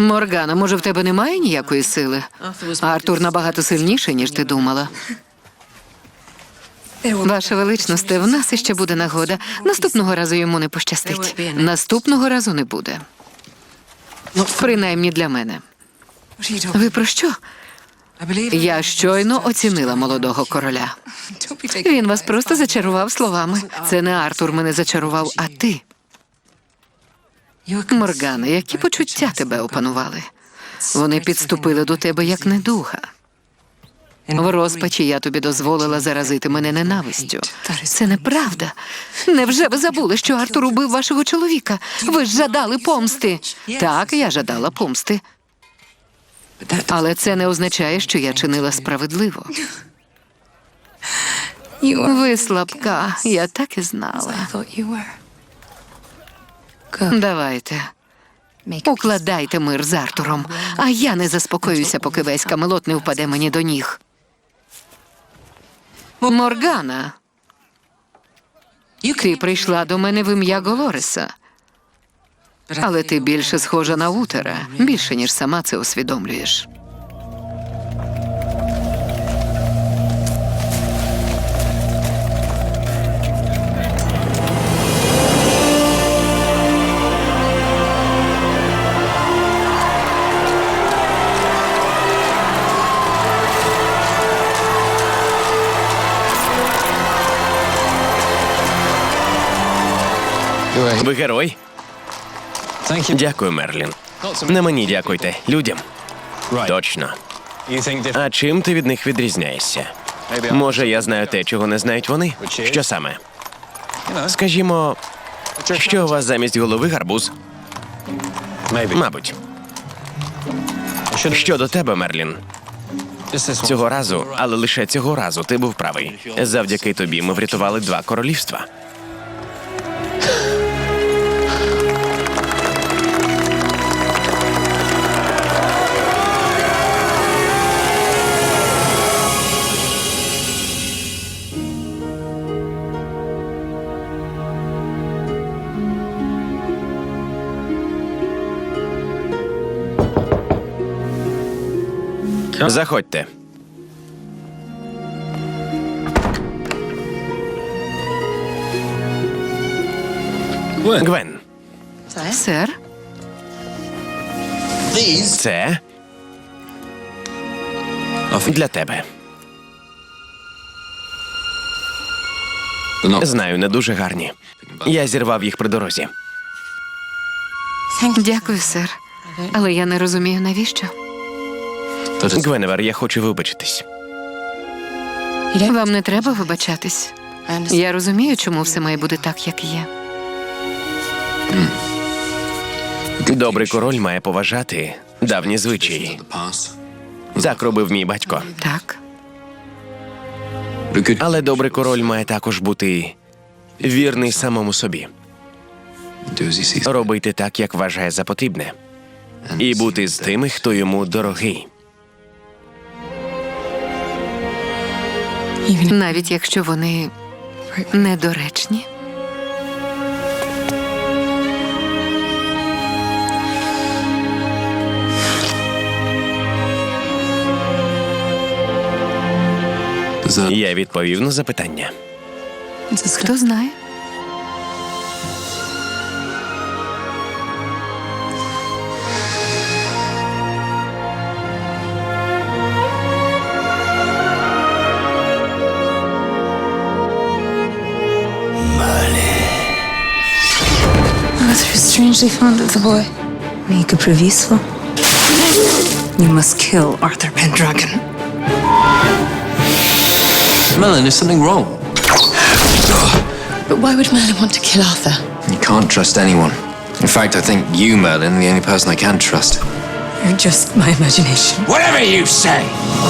Моргана, може, в тебе немає ніякої сили? Артур набагато сильніший, ніж ти думала. Ваша величність, в нас іще буде нагода. Наступного разу йому не пощастить. Наступного разу не буде. Принаймні для мене. Ви про що? Я щойно оцінила молодого короля. Він вас просто зачарував словами. Це не Артур мене зачарував, а ти. Моргана, які почуття тебе опанували? Вони підступили до тебе як недуга. В розпачі я тобі дозволила заразити мене ненавистю. Це неправда. Невже ви забули, що Артур убив вашого чоловіка? Ви ж жадали помсти. Так, я жадала помсти. Але це не означає, що я чинила справедливо. Ви слабка, я так і знала. Давайте. Укладайте мир з Артуром, а я не заспокоюся, поки весь камелот не впаде мені до ніг. Моргана. Ти прийшла до мене в ім'я Голореса. Але ти більше схожа на Утера, більше, ніж сама це усвідомлюєш. Ви герой? Дякую, Мерлін. Не мені дякуйте, людям. Точно. А чим ти від них відрізняєшся? Може, я знаю те, чого не знають вони? Що саме? Скажімо, що у вас замість голови гарбуз? Мабуть. Щодо тебе, Мерлін. Цього разу, але лише цього разу, ти був правий. Завдяки тобі ми врятували два королівства. Заходьте. Гвен, Сер, це для тебе. Знаю, не дуже гарні. Я зірвав їх при дорозі. дякую, сер. Але я не розумію, навіщо. Гвеневер, я хочу вибачитись. Вам не треба вибачатись. Я розумію, чому все має бути так, як є. Добрий король має поважати давні звичаї. Так робив мій батько. Так. Але добрий король має також бути вірний самому собі, робити так, як вважає за потрібне, і бути з тими, хто йому дорогий. Навіть якщо вони недоречні. Я відповів на запитання. Хто знає? Strangely fond of the boy. Make prove useful. You must kill Arthur Pendragon. Merlin, is something wrong? But why would Merlin want to kill Arthur? You can't trust anyone. In fact, I think you, Merlin, are the only person I can trust. You're just my imagination. Whatever you say!